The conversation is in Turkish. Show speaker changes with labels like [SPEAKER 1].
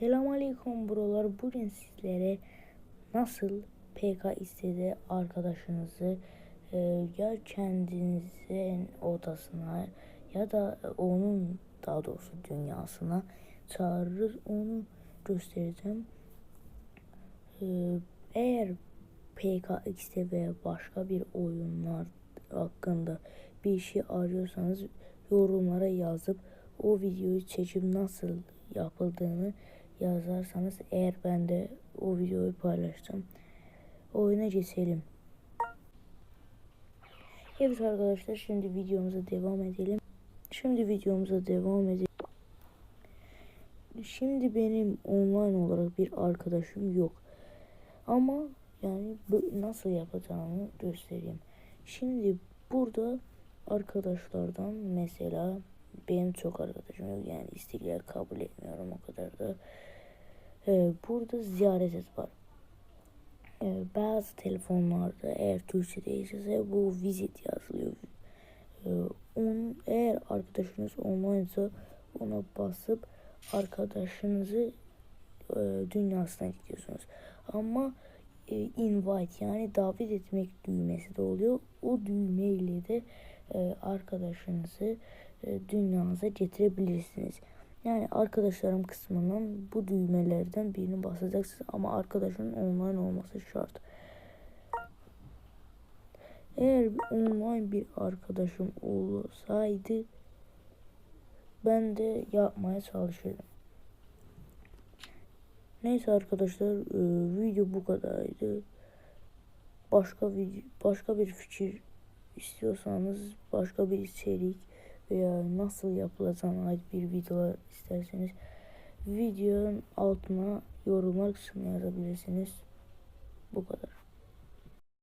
[SPEAKER 1] Selamünaleyküm buralar. Bugün sizlere nasıl PK istedi arkadaşınızı e, ya kendinizin odasına ya da onun daha doğrusu dünyasına çağırır onu göstereceğim. E, eğer PKX'de veya başka bir oyunlar hakkında bir şey arıyorsanız yorumlara yazıp o videoyu çekip nasıl yapıldığını yazarsanız eğer ben de o videoyu paylaşacağım. Oyuna geçelim. Evet arkadaşlar şimdi videomuza devam edelim. Şimdi videomuza devam edelim. Şimdi benim online olarak bir arkadaşım yok. Ama yani nasıl yapacağımı göstereyim. Şimdi burada arkadaşlardan mesela benim çok arkadaşım yok yani istiklal kabul etmiyorum o kadar da. Ee, burada ziyaret et var. Ee, bazı telefonlarda eğer Türkçe değilse bu visit yazılıyor. Ee, onun, eğer arkadaşınız online'sa ona basıp arkadaşınızı e, dünyasına gidiyorsunuz. Ama e, invite yani davet etmek düğmesi de oluyor. O düğmeyle de e, arkadaşınızı e, dünyanıza getirebilirsiniz. Yani arkadaşlarım kısmından bu düğmelerden birini basacaksınız ama arkadaşın online olması şart. Eğer online bir arkadaşım olsaydı ben de yapmaya çalışırdım. Neyse arkadaşlar e, video bu kadardı. Başka video, başka bir fikir istiyorsanız başka bir içerik veya nasıl yapılacağına ait bir video isterseniz videonun altına yorumlar kısmına yazabilirsiniz.